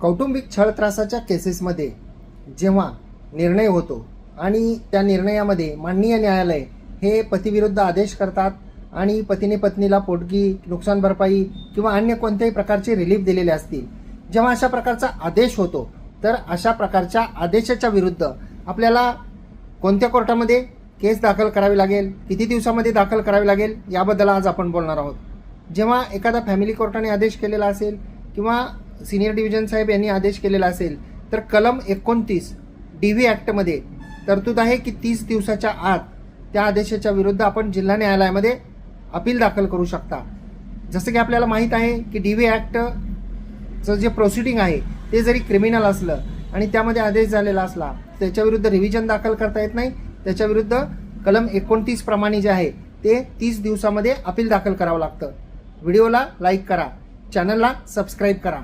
कौटुंबिक छळ त्रासाच्या केसेसमध्ये जेव्हा निर्णय होतो आणि त्या निर्णयामध्ये माननीय न्यायालय हे पतीविरुद्ध आदेश करतात आणि पतीने पत्नीला पोटगी नुकसान भरपाई किंवा अन्य कोणत्याही प्रकारचे रिलीफ दिलेले असतील जेव्हा अशा प्रकारचा आदेश होतो तर अशा प्रकारच्या आदेशाच्या विरुद्ध आपल्याला कोणत्या कोर्टामध्ये केस दाखल करावी लागेल किती दिवसामध्ये दाखल करावी लागेल याबद्दल आज आपण बोलणार आहोत. जेव्हा एखादा फॅमिली कोर्टाने आदेश केलेला असेल किंवा सिनियर डिव्हिजन साहेब यांनी आदेश केलेला असेल तर कलम एकोणतीस डी व्ही ॲक्टमध्ये तरतूद आहे की तीस दिवसाच्या आत त्या आदेशाच्या विरुद्ध आपण जिल्हा न्यायालयामध्ये अपील दाखल करू शकता. जसं की आपल्याला माहीत आहे की डी व्ही ॲक्टचं जे प्रोसिडिंग आहे ते जरी क्रिमिनल असलं आणि त्यामध्ये आदेश झालेला असला त्याच्याविरुद्ध रिव्हिजन दाखल करता येत नाही. त्याच्याविरुद्ध कलम एकोणतीस प्रमाणे जे आहे ते तीस दिवसामध्ये अपील दाखल करावं लागतं. व्हिडिओला लाईक करा चॅनलला सबस्क्राईब करा.